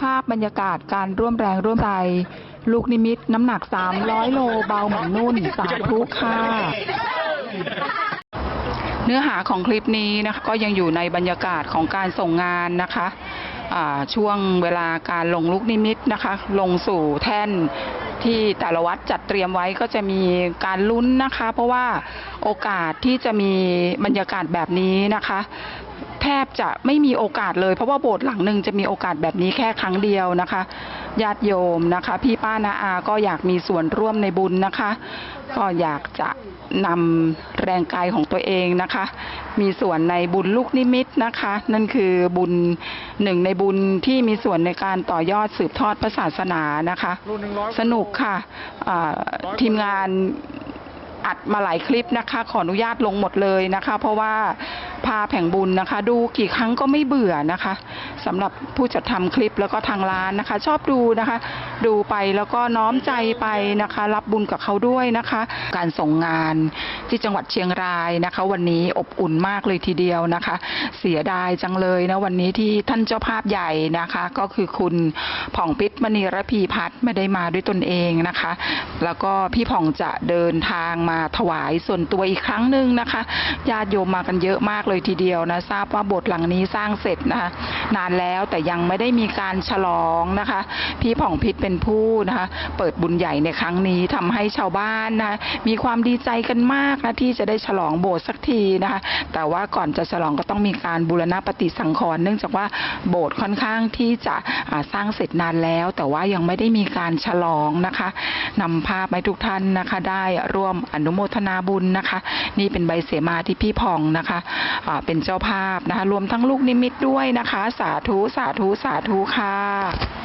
ภาพบรรยากาศการร่วมแรงร่วมใจ ลูกนิมิตน้ำหนัก 300 โลเบาเหมือนนุ่น สาธุค่ะเนื้อหาของคลิปนี้นะคะก็ยังอยู่ในบรรยากาศของการส่งงานนะคะช่วงเวลาการลงลูกนิมิตนะคะ ลงสู่แท่นที่แต่ละวัดจัดเตรียมไว้ก็จะมีการลุ้นนะคะ เพราะว่าโอกาสที่จะมีบรรยากาศแบบนี้นะคะ แทบจะไม่มีโอกาสเลย เพราะว่าโบสถ์หลังหนึ่งจะมีโอกาสแบบนี้แค่ครั้งเดียวนะคะญาติโยมนะคะ พี่ป้านาอาก็อยากมีส่วนร่วมในบุญนะคะ ก็อยากจะนำแรงกายของตัวเองนะคะ มีส่วนในบุญลูกนิมิตนะคะ นั่นคือบุญหนึ่งในบุญที่มีส่วนในการต่อยอดสืบทอดพระศาสนานะคะ สนุกค่ะทีมงานอัดมาหลายคลิปนะคะ ขออนุญาตลงหมดเลยนะคะ เพราะว่า พาแผงบุญนะคะ ดูกี่ครั้งก็ไม่เบื่อนะคะสำหรับผู้จัดทำคลิปแล้วก็ทางร้านนะคะ ชอบดูนะคะ ดูไปแล้วก็น้อมใจไปนะคะ รับบุญกับเขาด้วยนะคะ การส่งงานที่จังหวัดเชียงรายนะคะ วันนี้อบอุ่นมากเลยทีเดียวนะคะ เสียดายจังเลยนะวันนี้ที่ท่านเจ้าภาพใหญ่นะคะ ก็คือคุณผ่องพิษมณีระพีพัฒน์ไม่ได้มาด้วยตนเองนะคะ แล้วก็พี่ผ่องจะเดินทางมาถวายส่วนตัวอีกครั้งหนึ่งนะคะญาติโยมมากันเยอะมากเลยทีเดียวนะทราบว่าบสถ์หลังนี้สร้างเสร็จนะคะนานแล้วแต่ยังไม่ได้มีการฉลองนะคะ พี่ผ่องพิษเป็นผู้นะคะเปิดบุญใหญ่ในครั้งนี้ทำให้ชาวบ้านนะคะมีความดีใจกันมากนะที่จะได้ฉลองโบสถ์สักทีนะคะแต่ว่าก่อนจะฉลองก็ต้องมีการบูรณะปฏิสังขรณ์เนื่องจากว่าโบสถ์ค่อนข้างที่จะสร้างเสร็จนานแล้ว แต่ว่ายังไม่ได้มีการฉลองนะคะนำภาพให้ทุกท่านนะคะ ได้ร่วมอนุโมทนาบุญนะคะ นี่เป็นใบเสมาที่พี่พองนะคะอ่าเป็นเจ้าภาพนะคะ รวมทั้งลูกนิมิตด้วยนะคะ สาธุสาธุสาธุค่ะ